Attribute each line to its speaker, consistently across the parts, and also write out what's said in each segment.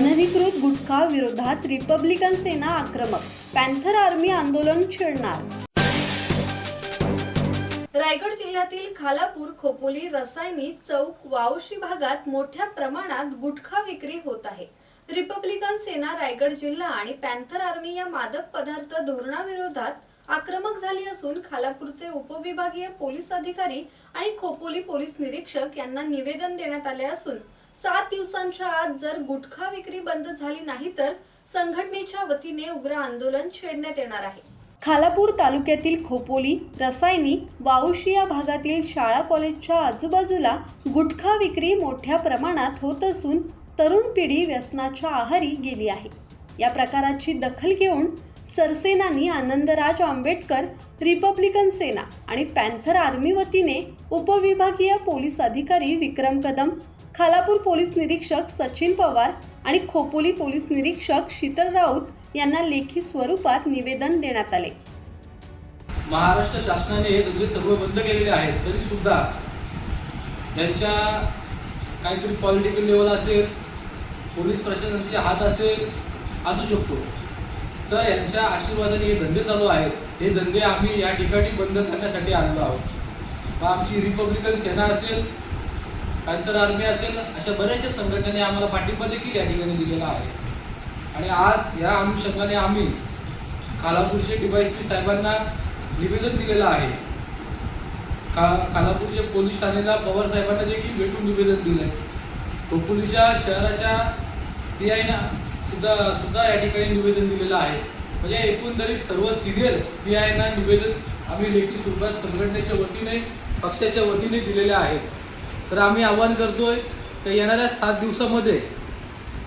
Speaker 1: अनधिकृत गुटखा विरोधात रिपब्लिकन सेना आक्रमक. पॅन्थर आर्मी आंदोलन छेडणार. रायगड जिल्ह्यातील खालापूर खोपोली रसायनी चौक वावशी भागात मोठ्या प्रमाणात गुटखा विक्री होत आहे. रिपब्लिकन सेना रायगड जिल्हा आणि पॅन्थर आर्मी या मादक पदार्थ धोरणाविरोधात आक्रमक झाली असून खालापूरचे उपविभागीय पोलीस अधिकारी आणि खोपोली पोलीस निरीक्षक यांना निवेदन देण्यात आले असून सात दिवसांच्या आत जर गुटखा विक्री बंद झाली नाही तर संघटनेच्या वतीने उग्र आंदोलन छेडण्यात येणार आहे. खालापूर तालुक्यातील खोपोली रसायनी वाऊशी या भागातील शाळा कॉलेजच्या आजूबाजूला गुटखा विक्री मोठ्या प्रमाणात होत असून तरुण पिढी व्यसनाच्या आहारी गेली आहे. या प्रकाराची दखल घेऊन सरसेनानी आनंदराज आंबेडकर रिपब्लिकन सेना आणि पॅन्थर आर्मी वतीने उपविभागीय पोलीस अधिकारी विक्रम कदम खालापूर पोलीस निरीक्षक सचिन पवार आणि खोपोली पोलीस निरीक्षक शीतल राऊत यांना लेखी स्वरूपात निवेदन देण्यात आले.
Speaker 2: महाराष्ट्र शासनाने हे धंदे सर्व बंद केलेले आहेत तरी सुद्धा यांच्या काहीतरी पॉलिटिकल लेवल असेल पोलीस प्रशासनाचे हात असेल असू शकतो. तर यांच्या आशीर्वादाने हे धंदे चालू आहेत. हे धंदे आम्ही या ठिकाणी बंद करण्यासाठी आणलो आहोत. आमची रिपब्लिकन सेना असेल पॅन्थर आर्मी असेल अशा बऱ्याचशा संघटनेने आम्हाला पाठिंबा देखील या ठिकाणी दिलेला आहे. आणि आज या अनुषंगाने आम्ही खालापूरचे डीवायसपी साहेबांना निवेदन दिलेलं आहे. का खालापूरचे पोलीस ठाण्याला पवार साहेबांना देखील भेटून निवेदन दिलं आहे खोपोलीच्या शहराच्या पी आयना सुद्धा सुद्धा या ठिकाणी निवेदन दिलेलं आहे. म्हणजे एकंदरीत सर्व सिनियर पी आयना निवेदन आम्ही लेखी स्वरूपात संघटनेच्या वतीने पक्षाच्या वतीने दिलेले आहेत तर आम्ही आवाहन करतोय तर येणाऱ्या सात दिवसामध्ये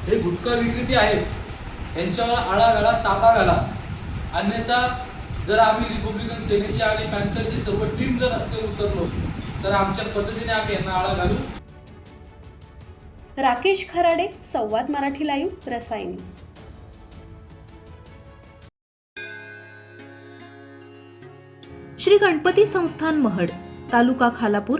Speaker 2: हे गुटखा विक्रेते आहेत यांच्यावर आळा घाला ताबा घाला. अन्यथा जर आम्ही रिपब्लिकन सेनेची आणि पॅन्थरची सर्व टीम जर असते उतरलो तर आमच्या पद्धतीने आम्ही यांना आळा घालू.
Speaker 1: राकेश खराडे संवाद मराठी लाईव्ह रसायनी.
Speaker 3: श्री गणपती संस्थान महड तालुका खालापूर